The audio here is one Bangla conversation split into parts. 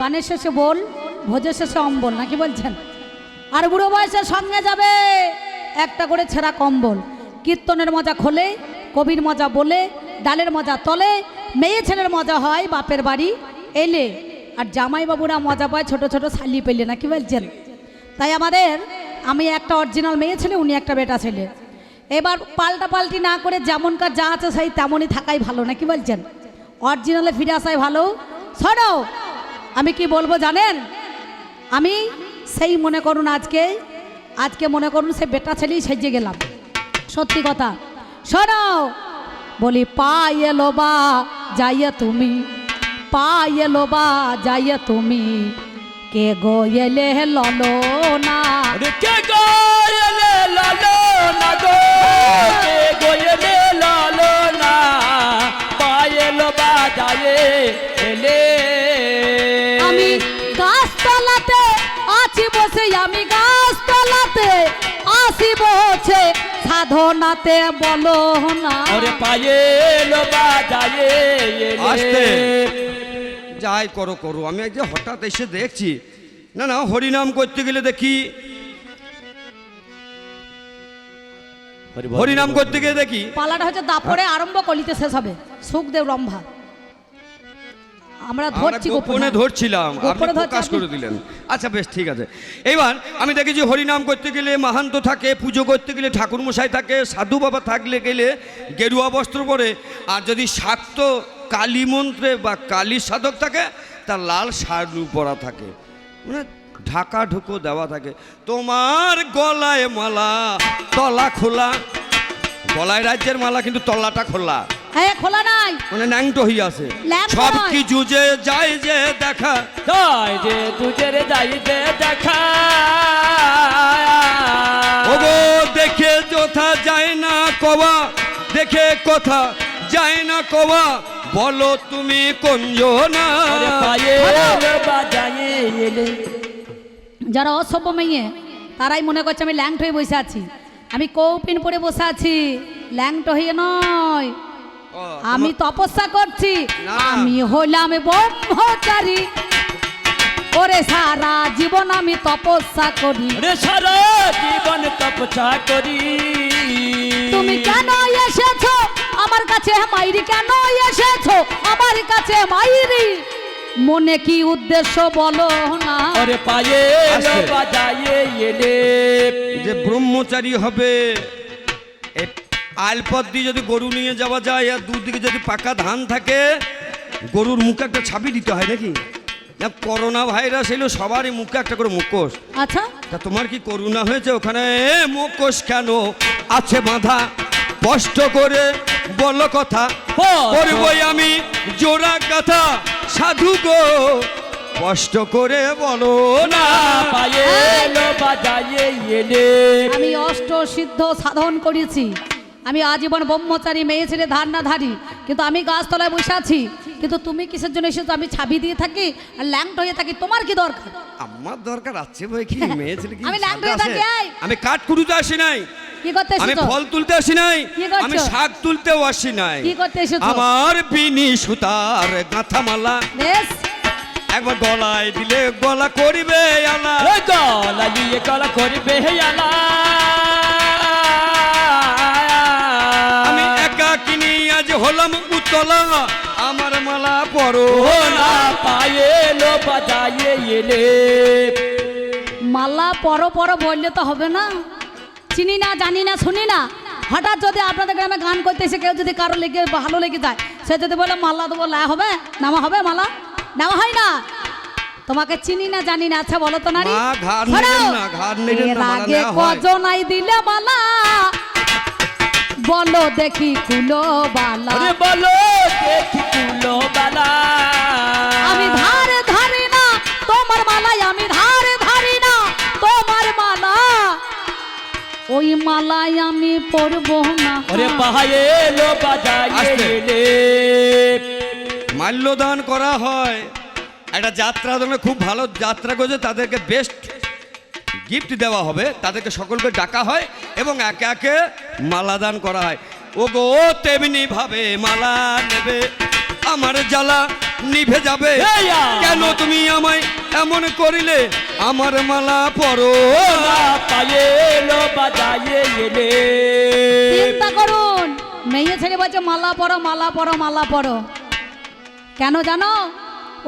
গানের শেষে বল, ভোজের শেষে অম্বল, নাকি বলছেন? আর বুড়ো বয়সের সঙ্গে যাবে, একটা করে ছেঁড়া কম্বল। কীর্তনের মজা খোলে, কবির মজা বলে, ডালের মজা তলে, মেয়ে ছেলের মজা হয় বাপের বাড়ি এলে। আর জামাইবাবুরা মজা পায় ছোট ছোট শালি পেলে, নাকি বলছেন? তাই আমাদের, আমি একটা অরিজিনাল মেয়ে ছেলে, উনি একটা বেটা ছেলে। এবার পাল্টা পাল্টি না করে যেমনকার যা আছে সেই তেমনই থাকাই ভালো, নাকি বলছেন? অরিজিনালে ফিরে আসাই ভালো। শোনো আমি কি বলব জানেন? আমি সেই মনে করুন আজকে আজকে মনে করুন সে বেটা ছেলেই সেজে গেলাম। সত্যি কথা। শোনো, বলি পা এলো বা যাইয়া তুমি পা এলো বা যাইয়া তুমি, কে গো এলে ললো না? কে গোয়েলে লালো না গো? কে গোয়েলে লালো আছি আমি গাছতলাতে আসি বসে সাধনাতে বলো না। আরে পায়েল বাজায়ে আস্তে। এলে। যাই করো করো। আমি আজকে হঠাৎ এসে দেখছি না না হরিনাম করতে গেলে দেখি। হরিনাম করতে গিয়ে দেখি। পালাটা হচ্ছে দাপড়ে আরম্ভ কলিতে শেষ হবে। সুখদেব রম্ভা। আমরা ধরছি গোপনে। ধরছিলাম। আপনি প্রকাশ করে দিলেন। আচ্ছা বেশ ঠিক আছে। এবার আমি দেখি দেখেছি হরিনাম করতে গেলে মাহান্ত থাকে পুজো করতে গেলে ঠাকুর মশাই থাকে সাধু বাবা থাকলে গেলে গেরুয়া বস্ত্র পরে। আর যদি শাক্ত কালী মন্ত্রে বা কালী সাধক থাকে তার লাল শাড়ু পরা থাকে। মানে ঢাকা ঢুকো দেওয়া থাকে। তোমার গলায় মালা তলা খোলা। গলায় রাজ্যের মালা কিন্তু তলাটা খোলা। হ্যাঁ খোলা নাই। মানে ন্যাংটো হয়ে আছে। সব। কিছু যে যায় যে দেখা? তাই যে তুজের যাইতে দেখা। ওগো দেখে যথা যায় না কবা দেখে কথা যায় না কবা বলো তুমি কঞ্জনা। আরে পায়েল বাজায়ে যারা অসভ্য মেয়ে তারাই মনে করছে আমি ল্যাংট হয়ে বসে আছি। আমি কৌপিন পরে বসে আছি। ল্যাংট হয়ে নয়। আমি তপস্যা করছি। আমি হইলাম ব্রহ্মচারী। ওরে সারা জীবন আমি তপস্যা করি। সারা জীবন তপস্যা করি। তুমি কেন এসেছ? আমার কাছে মাইরি কেন এসেছ? আমার কাছে মাইরি। মনে কি উদ্দেশ্য বলো না। আরে পায়ে। বাজায়ে এলে। যে ব্রহ্মচারী হবে আলপথ দিয়ে যদি গরু নিয়ে যাওয়া যায় আর দুদিকে যদি পাকা ধান থাকে গরুর মুখে একটা ছাবি দিতে হয় নাকি? না করোনা ভাইরাস এলো সবারই মুখে একটা করে মুখোশ। আচ্ছা। তা তোমার কি করুণা হয়েছে ওখানে? এ মুখোশ কেন আছে বাঁধা? কষ্ট করে বলো কথা। করবই আমি জোড়া কথা সাধু গো। কষ্ট করে বলো না। আমি অষ্ট সিদ্ধ সাধন করেছি। আমি আজীবন ব্রহ্মচারী মেয়ে ছেলে ধার না ধারি। কিন্তু আমি গাছতলায় বসে আছি। কিন্তু তুমি কিসের জন্য এসেছ? আমি ছাবি দিয়ে থাকি আর ল্যাংট হয়ে থাকি। তোমার কি দরকার? আমার দরকার আছে ভাই কি? মেয়ে ছেলে কি আমি ল্যাংট হয়ে থাকি, আমি কাঠ কুড়ুতে আসি নাই। কি করতে আমি ফল তুলতে আসি নাই। কি করছ? আমি শাক তুলতেও আসি নাই। কি করতে এসেছ? আমার বিনি সুতার গাঁথামালা। বেশ। একবার গলায় দিলে গলা করিবে আলা। গলা দিয়ে গলা করবে আলা। হলাম উতলা। আমার মালা পরো। না পায়ে লো বাজায়ে এলে। মালা পরো পরো বললে তো হবে না। চিনি না জানি না শুনি না। হঠাৎ যদি আপনাদের গ্রামে গান করতে এসে কেউ যদি কারও লেগে ভালো লেগে যায় সে যদি বলে মাল্লা দেবো লা হবে নেওয়া হবে মালা? নেওয়া হয় না। তোমাকে চিনি না জানি না আচ্ছা বলো তো নারী। মা, ঘাড় শোনো, নেড়েন বলো দেখি কুলো বালা আরে বলো দেখি তুলো বালা আমি ধারে ধারি না তোমার মালাই আমি ধারে ধারি না তোমার মালা। ওই মালাই আমি পরবো না। ওরে বাজায়ে আস্তে। এলে। মাল্যদান করা হয়। একটা যাত্রা খুব ভালো যাত্রা করেছে তাদেরকে বেস্ট গিফট দেওয়া হবে তাদেরকে সকলকে ডাকা হয় এবং একে একে মালা দান করা হয়। ও গো তেমনি ভাবে মালা নেবে আমার জ্বালা নিভে যাবে! কেন তুমি আমায় এমন করিলে? আমার মালা পরো চিন্তা করুন মেয়ে ছেলে বলছে মালা পরো মালা পরো মালা পরো। কেন জানো?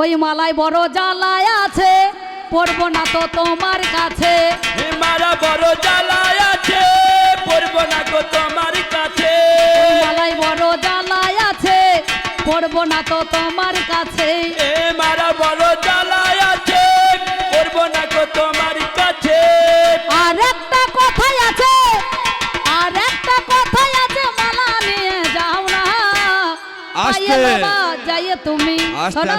ওই মালায় বড় জ্বালায় আছে। পড়ব না তো তোমার কাছে। হে মারা বড় জ্বালায় আছে পড়ব না গো তোমার কাছে। মালায় বড় জ্বালায় আছে পড়ব না তো তোমার কাছে। এ মারা বড় জ্বালায় আছে পড়ব না গো তোমার কাছে। আর একটা কথাই আছে আর একটা কথাই আছে মালা নিয়ে যাও না। আস্তে। যাইয়ে তুমি আস্তে।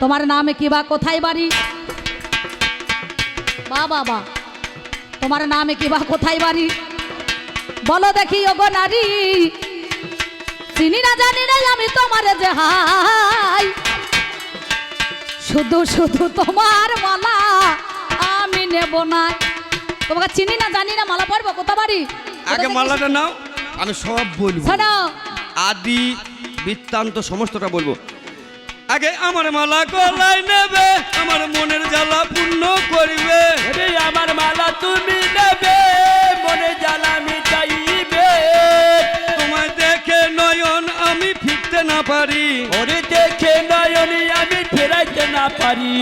তোমার নামে কি বা কোথায় বাড়ি? বা বাবা তোমার নামে কি বা কোথায় বাড়ি? বলো দেখি ওগো নারী চিনি না জানি না আমি তোমার যে হাই শুধু শুধু তোমার মালা আমি নেব না। তোমাকে চিনি না জানি না মালা পরবো কোথা বাড়ি? আগে মালাটা নাও আমি সব বলব। শোনো। আদি বৃত্তান্ত সমস্তটা বলব। আগে আমার মালা গলায় নেবে আমার মনের জ্বালা পূর্ণ করিবে। আমার মালা তুমি নেবে মনে জ্বালা মিটাইবে। তোমায় দেখে নয়ন আমি ফিরতে না পারি। ওরে দেখে নয়নে আমি ফেরাইতে না পারি।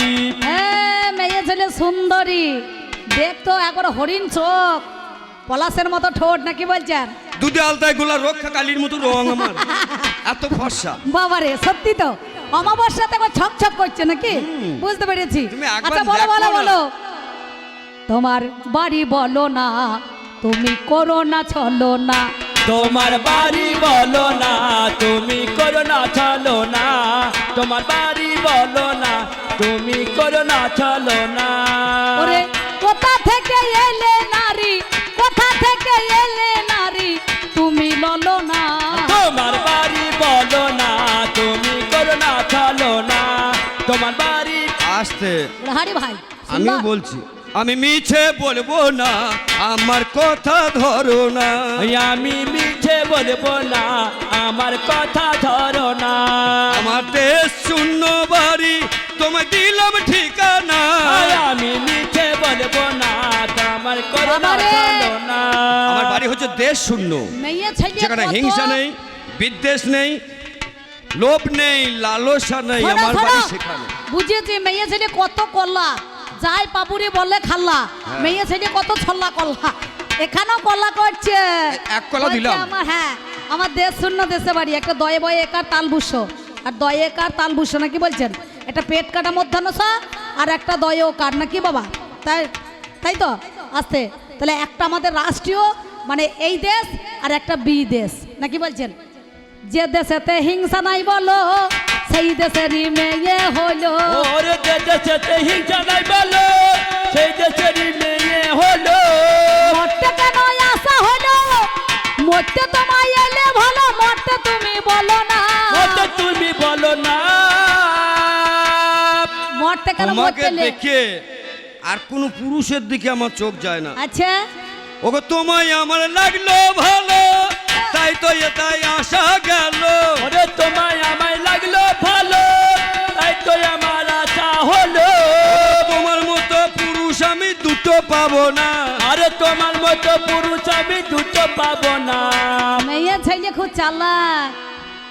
হ্যাঁ মেয়ে ছেলে সুন্দরী দেখতো একবার হরিণ চোখ পলাশের মতো ঠোঁট নাকি বলছেন? দুধে আলতায় গোলা রক্ষা কালির মতো রং আমার। এত ফর্সা। বাবারে সত্যি তো। অমাবস্যাতে ছক ছক করছে নাকি? বুঝতে পেরেছি। আচ্ছা বলো বলো। বলো। তোমার বাড়ি বলো না তুমি করো না চলো না। তোমার বাড়ি বলো না তুমি করো না চলো না। তোমার বাড়ি বলো না তুমি করো না চলো না। ওরে কোথা থেকে এলে নারী? কোথা থেকে এলে হারি ভাই আমিও বলছি আমি মিছে বলব না আমার কথা ধরো না। আমি মিছে বলব না আমার কথা ধরো না। আমার দেশ শূন্য বাড়ি তোমায় দিলাম ঠিকানা। আমি মিছে বলব না আমার বাবারে! চলো না। আমার বাড়ি হচ্ছে দেশ শূন্য। যেখানে হিংসা নেই বিদ্বেষ নেই লোভ নেই লালসা নেই আমার বাড়ি সেখানে। বুঝেছি মেয়ে ছেলে কত কল্লা। যাই পাপুরি বলে খাল্লা। হ্যাঁ। মেয়ে ছেলে কত ছল্লা কল্লা। এখানেও কল্লা করছে। এক কলা দিলাম। আমার হ্যাঁ। আমার দেশ শূন্য দেশে বাড়ি। একটা দয়ে বয়ে একার তাল বুসো আর দয়ে একার তাল বুসো নাকি বলছেন? একটা পেট কাটা মধ্যাহ্ন আর একটা দয়ে ও কার নাকি বাবা? তাই তাই তো? আসতে। তাহলে একটা আমাদের রাষ্ট্রীয় মানে এই দেশ আর একটা বি দেশ নাকি বলছেন? যে দেশেতে হিংসা নাই বলো সেই দেশেরই মেয়ে হলো। ওর দেশেতে হিংসা নাই বলো সেই দেশেরই মেয়ে হলো। মরতে কেন আসা হলো মরতে তোমায় এলে ভালো মরতে তুমি বলো না। কত তুমি বলো না। মরতে কেন মরতে? দেখে আর কোনো পুরুষের দিকে আমার চোখ যায় না। আচ্ছা। ওগো তোমায় আমার লাগল ভালো। তাই তো এটাই আসা গেল। ওরে তোমায় আমায় লাগল ভালো তাই তো আমার আশা হলো। তোমার মতো পুরুষ আমি দুটো পাবো না। আরে তোমার মতো পুরুষ আমি দুটো পাবো না। মেয়ে ছেলে খুব চালাক।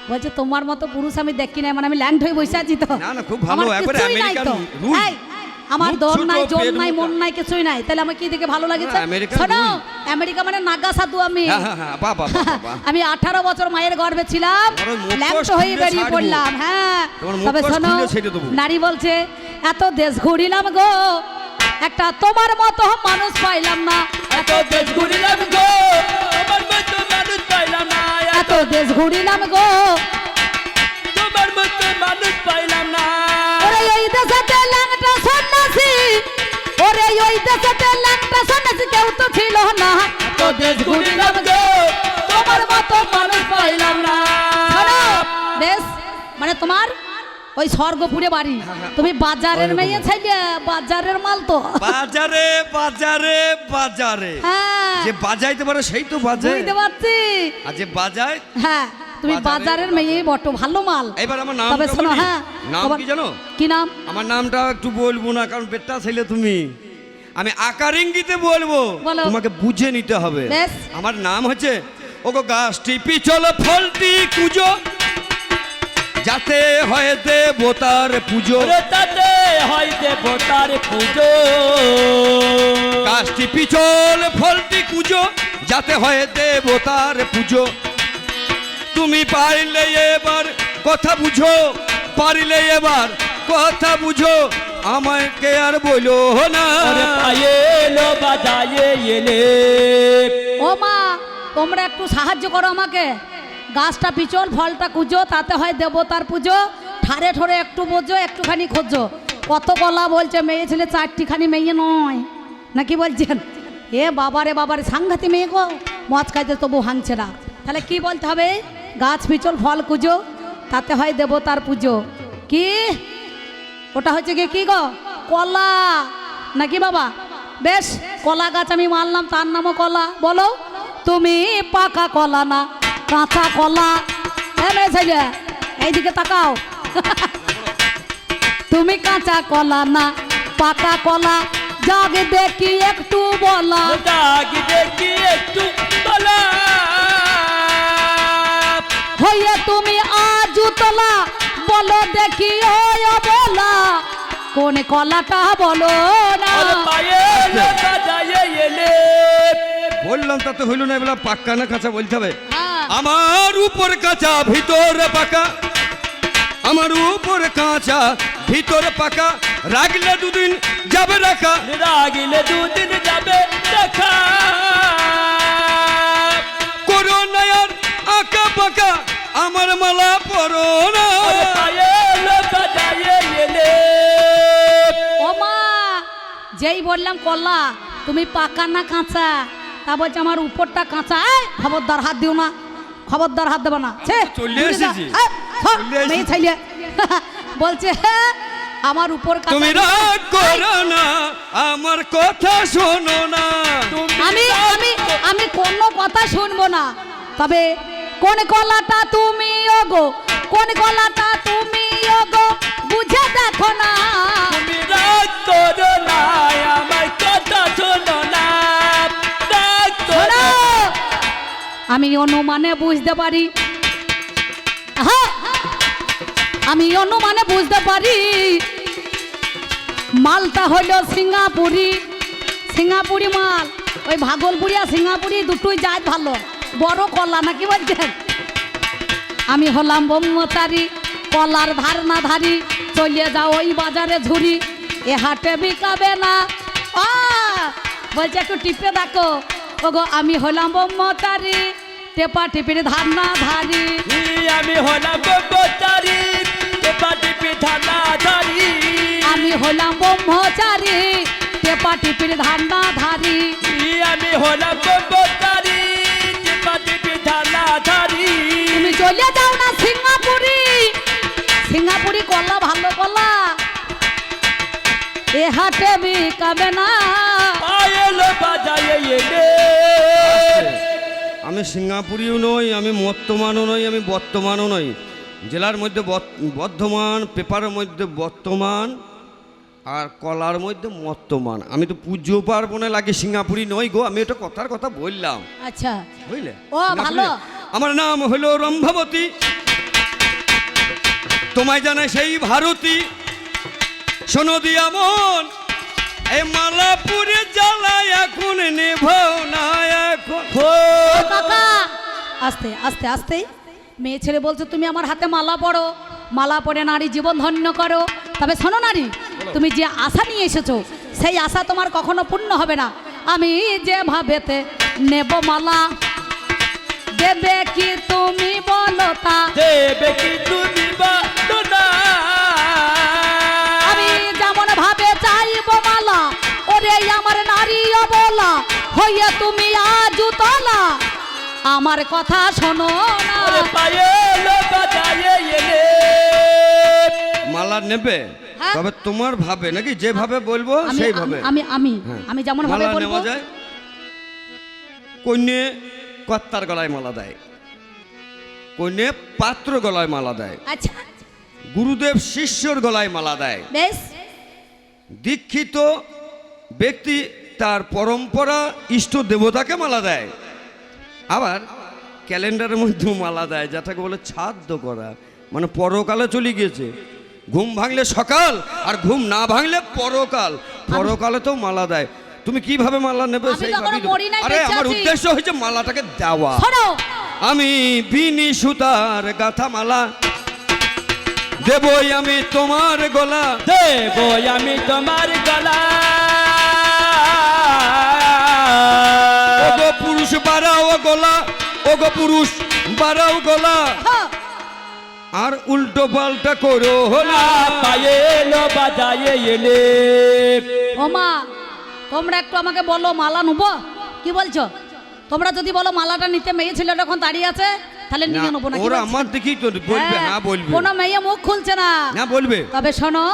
বলছে তোমার মতো পুরুষ আমি দেখি না মানে আমি ল্যান্ড হয়ে বসে আছি তো। না, না, খুব ভালো, একবারে আমেরিকান রুল। আমার দর নাই জোর নাই মন নাই কিছুই নাই। তাহলে আমার কি দেখে ভালো লাগেছে? শোনো আমেরিকা মানে নাগা সাধু আমি। হ্যাঁ হ্যাঁ হ্যাঁ বাবা বাবা আমি আঠারো বছর মায়ের গর্ভে ছিলাম হয়ে বেরিয়ে পড়লাম হ্যাঁ। তবে শোনো। নারী বলছে এত দেশ ঘুরিলাম গো একটা তোমার মতো মানুষ পাইলাম না। এত দেশ ঘুরিলাম গো তোমার মতো মানুষ পাইলাম না। এত দেশ ঘুরিলাম গো তোমার মতো মানুষ পাইলাম ওই দেশেতে ল্যাংটা সন্ন্যাসী কেউ তো ছিল না। দেশ ঘুরিলাম গো তোমার মতো মানুষ পাইলাম না। বেশ মানে তোমার ওই স্বর্গপুরে বাড়ি তুমি বাজারের মেয়ে ছেলে বাজারের মাল তো। বাজারে বাজারে বাজারে। হ্যাঁ। যে বাজাইতে পারে সেই তো বাজে। বুঝতে পারছি। আর যে বাজায় হ্যাঁ তুমি বাজারের মেয়ে বটো ভালো মাল। এবার আমার তবে শোনো হ্যাঁ নাম কি জানো? কি নাম? আমার নামটা একটু বলব না কারণ বেটা ছেলে তুমি। আমি আকার ইঙ্গিতে বলব তোমাকে বুঝে নিতে হবে। আমার নাম হচ্ছে ওগো গাছটি পিছল ফলটি কুজো যাতে হয় দেবতার পুজো। তাতে হয় দেবতার পুজো। গাছটি পিছল ফলটি কুজো যাতে হয় দেবতার পুজো। তুমি পারলে এবার কথা বুঝো পারলে এবার কথা বুঝো। আমাকে আর বলো না? এলো বাজায়ে এলে। ও মা তোমরা একটু সাহায্য করো আমাকে। গাছটা পিছল ফলটা কুজো তাতে হয় দেবতার পুজো। ঠারে ঠরে একটু বোঝো একটুখানি খোঁজো। কত কলা বলছে মেয়ে ছেলে চারটিখানি মেয়ে নয়। নাকি বলছেন? এ বাবারে বাবারে সাংঘাতি মেয়ে গো। মদ খাইতে তবু ভাঙছে না। তাহলে কি বলতে হবে? গাছ পিছল ফল কুজো তাতে হয় দেবতার পুজো। কি? ওটা হচ্ছে কি কি গো? কলা। নাকি বাবা? বেশ কলা গাছ আমি মানলাম তার নামও কলা। বলো তুমি পাকা কলা না কাঁচা কলা? হ্যাঁ ছেলে এইদিকে তাকাও। তুমি কাঁচা কলা না পাকা কলা? জাগ দেখি একটু বলা। দাগি দেখি একটু বলা। হইয়ে তুমি আজু তোলা বলো দেখি ওই বলা কোন কলাটা বলো না। এলে। বললাম তাতে হইল না এবার পাক্কা না কাঁচা বলতে হবে। হ্যাঁ। আমার উপর কাঁচা ভিতর পাকা। আমার উপর কাঁচা ভিতর পাকা। রাখলে দুদিন যাবে রাখা। রাগিলে দুদিন বললাম কলা তুমি পাকা না কাঁচা? তা বলছে আমার উপরটা কাঁচা। খবরদার হাত দিও না খবরদার হাত দেবো না। বলছে আমার উপর তুমি রাগ করো না আমার কথা শোনো না। আমি আমি আমি কোনো কথা শুনব না। তবে কোন কলাটা তুমি ওগো কোন কলাটা তুমি ওগো বুঝে দেখো না। তুমি রাগ করো না। আমি অনুমানে বুঝতে পারি! আমি অনুমানে বুঝতে পারি। মালটা হলো সিঙ্গাপুরি। সিঙ্গাপুরি মাল। ওই ভাগলপুরি আর সিঙ্গাপুরি দুটোই যায় ভালো। বড় কলা নাকি বলছেন? আমি হলাম ব্রহ্মচারী, কলার ধারনা ধারি চলে যাও ওই বাজারে ঝুরি। এ হাটে বিকাবে না। বলছে, একটু টিপে দেখো। ওগো, আমি হলাম ব্রহ্মচারী। টেপা টিপির ধারনা ধারি। আমি হলাম ব্রহ্মচারী টেপা টিপি ধানা ধারি। আমি হলাম ব্রহ্মচারী টেপা টিপির ধারনা ধারি। আমি হলাম ব্রহ্মচারী টেপা টিপি ধানা ধারি। তুমি চলে যাও না সিঙ্গাপুরি সিঙ্গাপুরি কলা ভালো কলা এ হাটে বিকাবে না। আমি সিঙ্গাপুরিও নই আমি মর্তমানও নই আমি বর্তমানও নই। জেলার মধ্যে বর্ধমান পেপারের মধ্যে বর্তমান আর কলার মধ্যে মর্তমান। আমি তো পুজো পার্বণে লাগে সিঙ্গাপুরি নই গো আমি ওটা কথার কথা বললাম। আচ্ছা। বুঝলে? ও, আমার নাম হলো রম্ভাবতী। তোমায় জানে সেই ভারতী। শোনো দিয়া মন। মালাপুরে জ্বালায় এখন নেভাও না এখন। কাকা! আস্তে আস্তে আস্তে। মেয়ে ছেলে বলছো তুমি আমার হাতে মালা পড়ো। মালা পরে নারী জীবন ধন্য করো। তবে শোনো নারী তুমি যে আশা নিয়ে এসেছ সেই আশা তোমার কখনো পূর্ণ হবে না। আমি যে ভাবেতে নেব মালা দেবে কি তুমি বলো তা? দেবে কি তুমি বাদনা ওরে আমার নারী বলা হইয়া তুমি আজু তলা। আমার কথা শোনো মালা নেবে? হ্যাঁ। তবে তোমার ভাবে নাকি যেভাবে বলব আমি সেইভাবে আমি আমি হ্যাঁ। আমি যেমন ভাবে বলব। নেওয়া যায়? কন্যে কত্তার গলায় মালা দেয়। কনে পাত্র গলায় মালা দেয়। আচ্ছা। গুরুদেব শিষ্যর গলায় মালা দেয়। বেশ। দীক্ষিত ব্যক্তি তার পরম্পরা ইষ্ট দেবতাকে মালা দেয়। আবার ক্যালেন্ডারের মধ্যেও মালা দেয় যেটাকে বলে ছাদ্য করা মানে পরকালে চলে গিয়েছে। ঘুম ভাঙলে সকাল আর ঘুম না ভাঙলে পরকাল। পরকালে তো মালা দেয়। তুমি কীভাবে মালা নেবে? সেই আরে আমার উদ্দেশ্য হয়েছে মালাটাকে দেওয়া। আমি বিনি সুতার গাথা মালা। দেবই আমি তোমার গলা। দেব আমি তোমার গলা। ওগো পুরুষ বাড়াও গলা ওগো পুরুষ বাড়াও গলা। আর উল্টো পাল্টা করো হলা পায়ে এলো বাজায়ে এলে। ও মা তোমরা একটু আমাকে বলো মালা নেব? কি বলছো? তোমরা যদি বলো মালাটা নিতে মেয়ে ছিল এখন দাঁড়িয়ে আছে তাহলে নিয়ে নেব না ওরা আমার দেখি তো বলবে হ্যাঁ, হ্যাঁ বলবে। কোনো মেয়ে মুখ খুলছে না। না বলবে। তবে শোনো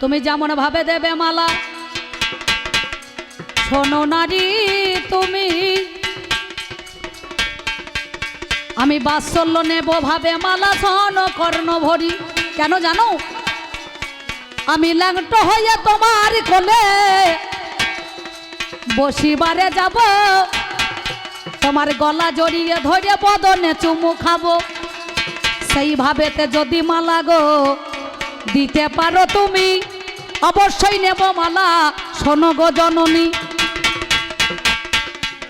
তুমি যেমন ভাবে দেবে মালা শোনো নারী, তুমি। আমি বাৎসল্য নেব ভাবে মালা সহন কর্ণ ভরি। কেন জানো? আমি ল্যাংট হয়ে তোমার কোলে বসিবারে যাব। তোমার গলা জড়িয়ে ধরে বদনে চুমু খাব। সেইভাবেতে যদি মালা গো দিতে পারো তুমি, অবশ্যই নেব মালা। শোনো গো জননী।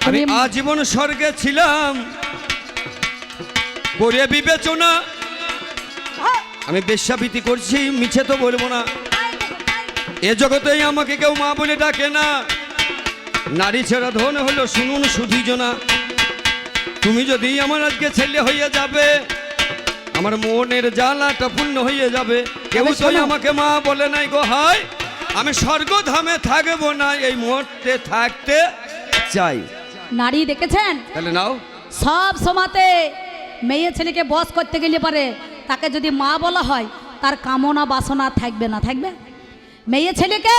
আমি আজীবন স্বর্গে ছিলাম। করে বিবেচনা। আমি বেশ্যাবৃত্তি করছি মিছে তো বলব না। এ জগতেই আমাকে কেউ মা বলে ডাকে না। নারী ছেড়া ধন হলো শুনুন সুধীজনা তুমি যদি আমার আজকে ছেলে হয়ে যাবে আমার মনের জ্বালাটা পূর্ণ হয়ে যাবে। কেউ তো আমাকে মা বলে নাই গো হায়! আমি স্বর্গধামে থাকব না এই মুহূর্তে থাকতে চাই। নারী দেখেছেন? তাহলে নাও। সব সমাতে মেয়ে ছেলেকে বস করতে গেলে পারে তাকে যদি মা বলা হয় তার কামনা বাসনা থাকবে না থাকবে? মেয়ে ছেলেকে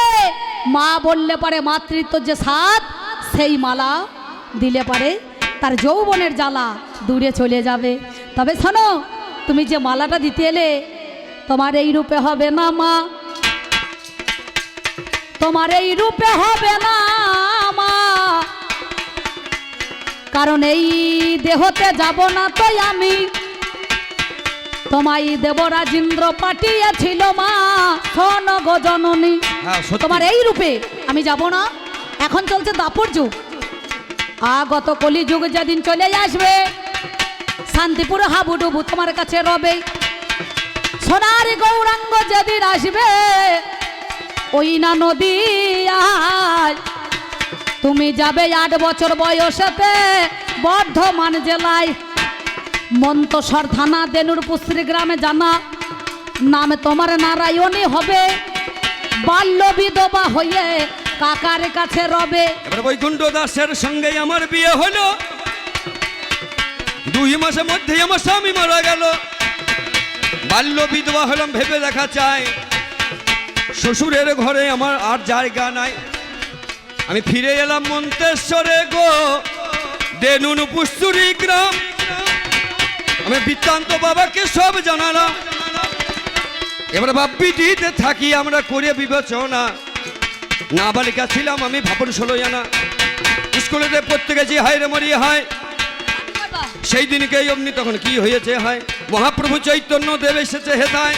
মা বললে পারে মাতৃত্ব যে সাত সেই মালা দিলে পারে তার যৌবনের জ্বালা দূরে চলে যাবে। তবে শোনো তুমি যে মালাটা দিতে এলে তোমার এই রূপে হবে না মা। তোমার এই রূপে হবে না কারণ এই দেহতে যাব না তো আমি। তোমায় দেবরাজেন্দ্র পাঠিয়েছিল মা শোন গো জননী। হ্যাঁ তোমার এই রূপে আমি যাব না। এখন চলছে দাপর যুগ। আগত কলি যুগ যেদিন চলে আসবে শান্তিপুর হাবুডুবু তোমার কাছে রবে। সোনার গৌরাঙ্গ যেদিন আসবে ওই না নদী আয় তুমি যাবে আট বছর বয়সেতে বর্ধমান জেলায়। মন্তসর থানা, দেনুরপুর গ্রামে জানা, নাম তোমার নারায়ণী হবে। বাল্য বিধবা হয়ে কাকার কাছে রবে। এবার বৈকুণ্ঠ দাসের সঙ্গে আমার বিয়ে হলো। দুই মাসের মধ্যেই আমার স্বামী মারা গেল। বাল্য বিধবা হলাম ভেবে দেখা চাই শ্বশুরের ঘরে আমার আর জায়গা নাই। আমি ফিরে এলাম মন্তেশ্বরে গো। দেনুন পুস্তুরি গ্রাম। আমি বৃত্তান্ত বাবাকে সব জানালাম। এবার বাপ্পিটিতে থাকি, আমরা করে বিবেচনা। নাবালিকা ছিলাম আমি ভাবন ষোলো জানা স্কুলেতে পড়তে গেছি, হায় রে মরি হায়। সেই দিনকে অমনি তখন কি হয়েছে, হায়। মহাপ্রভু চৈতন্য দেব এসেছে হেতায়।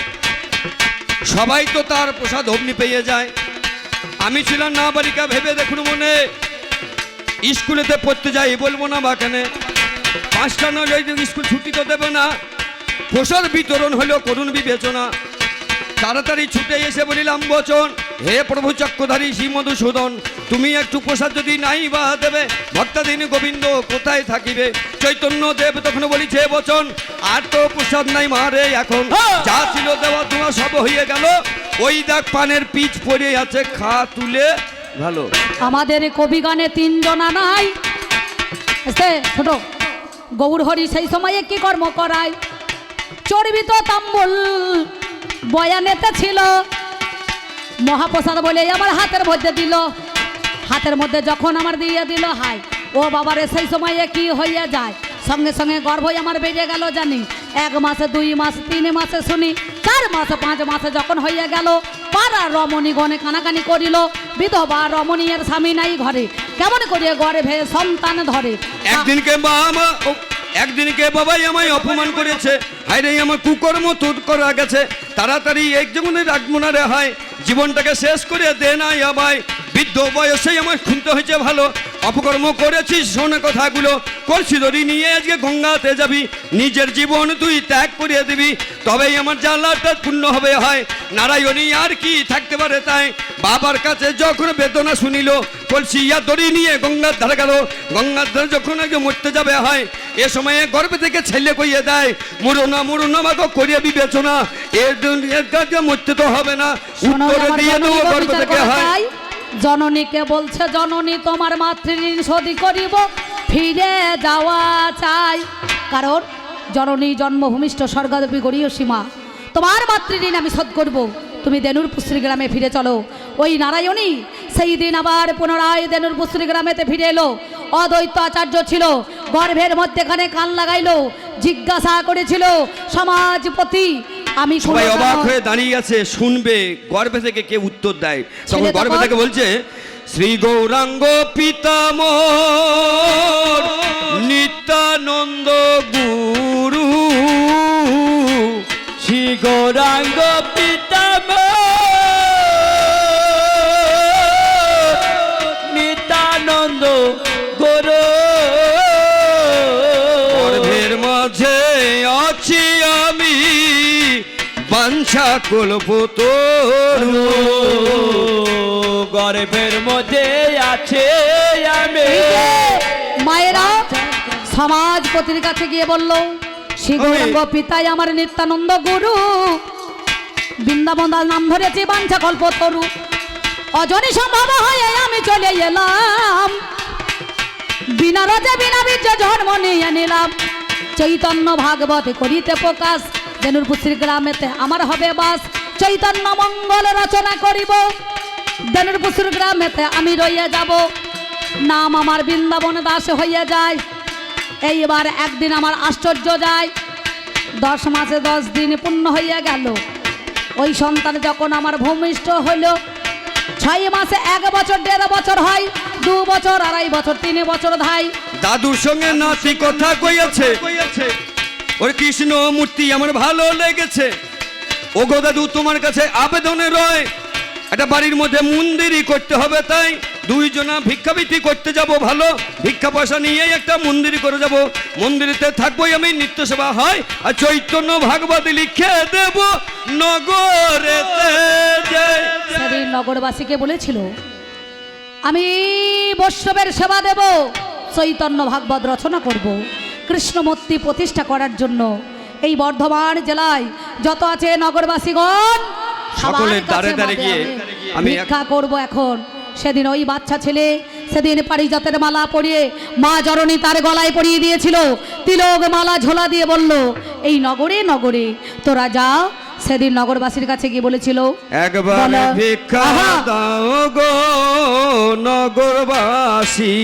সবাই তো তার প্রসাদ অমনি পেয়ে যায়। আমি ছিলাম নাবালিকা ভেবে দেখুন মনে। স্কুলেতে পড়তে যাই বলব না বা কেন। পাঁচটা নয় স্কুল ছুটি তো দেবে না। প্রসাদ বিতরণ হলো করুণ বিবেচনা। তাড়াতাড়ি ছুটে এসে বলিলাম বচন হে প্রভু চক্রধারী শ্রী মধুসূদন তুমি একটু প্রসাদ যদি নাই বা দেবে ভক্তাদিন গোবিন্দ কোথায় থাকিবে? চৈতন্য দেব তখন বলিছে বচন আর তো প্রসাদ নাই মারে এখন যা ছিল দেওয়া তোমার সব হয়ে গেল। ওই দেখ পানের পিচ পড়ে আছে, খা তুলে। ভালো। আমাদের কবি গানে তিনজনা নাই ছোট। গৌর হরি সেই সময়ে কি কর্ম করায়? চর্বিত তাম্বুল, বয়ানেতে ছিল। মহাপ্রসাদ বলে আমার হাতের মধ্যে দিল। হাতের মধ্যে যখন আমার দিয়ে দিল হাই ও বাবারে, সেই সময়ে কি হইয়া যায়? সঙ্গে সঙ্গে গর্ভই আমার বেড়ে গেল জানি। এক মাসে, দুই মাস, তিন মাসে শুনি। চার মাসে, পাঁচ মাসে যখন হইয়া গেল, পাড়া রমণী গণে কানাকানি করিল, বিধবা রমণীর স্বামী নাই ঘরে। কেমন করিয়া গর্ভে সন্তান ধরে? একদিনকে মা একদিনকে বাবাই আমায় অপমান করেছে। হাইরে আমার কুকর্ম তোর করা গেছে। তাড়াতাড়ি এক জীবনে রে হয়। জীবনটাকে শেষ করে দে নাই আমায় বৃদ্ধ বয়সেই আমার খুনতে হয়েছে ভালো। অপকর্ম করেছিস শোনা কথাগুলো। কলসি দড়ি নিয়ে আজকে গঙ্গাতে যাবি নিজের জীবন তুই ত্যাগ করিয়ে দিবি তবেই আমার জ্বালাটা পূর্ণ হবে হয়। নারায়ণী আর কি থাকতে পারে তাই? বাবার কাছে যখন বেদনা শুনিল কলসি ইয়া দড়ি নিয়ে গঙ্গার ধারে গেল। গঙ্গার ধারে যখন আগে মরতে যাবে হয়। এ সময়ে গর্ভে থেকে ছেলে কইয়ে দেয় মরো না মরো না আমাকে করিয়ে বিবেচনা। এর জন্য- এর কাছে মরতে তো হবে না। উত্তরে দিয়ে দেবো গর্ভ থেকে হয়। জননীকে বলছে, জননী, তোমার মাতৃঋণ শোধি করিব, ফিরে যাওয়া চাই। কারণ জননী জন্মভূমিষ্ঠ স্বর্গদেবী গড়ীয় সীমা তোমার মাতৃঋণ আমি শোধ করব। তুমি দেনুর পুশ্রী গ্রামে ফিরে চলো। ওই নারায়ণী সেই দিন আবার পুনরায় দেনুর পুশ্রী গ্রামেতে ফিরে এলো। অদ্বৈত আচার্য ছিল, গর্ভের মধ্যেখানে কান লাগাইলো, জিজ্ঞাসা করেছিল, সমাজপতি আমি সবাই অবাক হয়ে দাঁড়িয়ে আছে শুনবে গর্ভে থেকে কে উত্তর দেয়? তখন গর্ভে থেকে বলছে শ্রী গৌরাঙ্গ পিতাম নিত্যানন্দ গর্ভের মধ্যে আছে আমি। মায়েরা সমাজপতির কাছে গিয়ে বলল শ্রী গৌরাঙ্গ পিতাই আমার নিত্যানন্দ গুরু। বৃন্দাবন নাম ধরেছি বাঞ্ছা কল্প তরু অজনী সম্ভব হয়ে আমি চলে এলাম। বিনা রজে বিনা বীর্য জন্ম নিয়ে নিলাম। চৈতন্য ভাগবত করিতে প্রকাশ পুত্রীর গ্রামেতে। আমার হবে বাস, চৈতন্য মঙ্গল রচনা করিব। দেনুর পুত্রীর গ্রামেতে আমি রইয়া যাব। নাম আমার বৃন্দাবন দাস হইয়া যায়। এইবার একদিন আমার আশ্চর্য যায়। দশ মাসে দশ দিন পূর্ণ হইয়া গেল। ওই সন্তান যখন আমার ভূমিষ্ঠ হইল, ছয় মাসে এক বছর, দেড় বছর হয়, দু বছর, আড়াই বছর, তিন বছর ধাই দাদুর সঙ্গে নাতি কথা কইয়াছে। ওর কৃষ্ণ মূর্তি, আমার ভালো লেগেছে। ও গো দাদু, তোমার কাছে আবেদনে রয়। একটা বাড়ির মধ্যে মন্দিরই করতে হবে, তাই দুইজনা ভিক্ষাবৃত্তি করতে যাব ভালো। ভিক্ষা পয়সা নিয়ে একটা মন্দির করে যাব। মন্দিরেতে থাকবোই আমি, নিত্য সেবা হয়, আর চৈতন্য ভাগবত লিখে দেব, নগরেতে নগরবাসীকে বলেছিল, আমি বৈষ্ণবের সেবা দেব, চৈতন্য ভাগবত রচনা করব। কৃষ্ণমূর্তি প্রতিষ্ঠা করার জন্য এই বর্ধমান জেলায় যত আছে নগরবাসীগণ সকলের দ্বারে দ্বারে গিয়ে আমি আমি ভিক্ষা করব এখন। সেদিন ওই বাচ্চা ছেলে সেদিন পারিজাতের মালা পরিয়ে মা জননী তার গলায় পরিয়ে দিয়েছিল। তিলক মালা ঝোলা দিয়ে বলল এই নগরে নগরে তোরা যা। সেদিন নগরবাসীর কাছে গিয়ে বলেছিল একবার ভিক্ষা দাও গো নগরবাসী।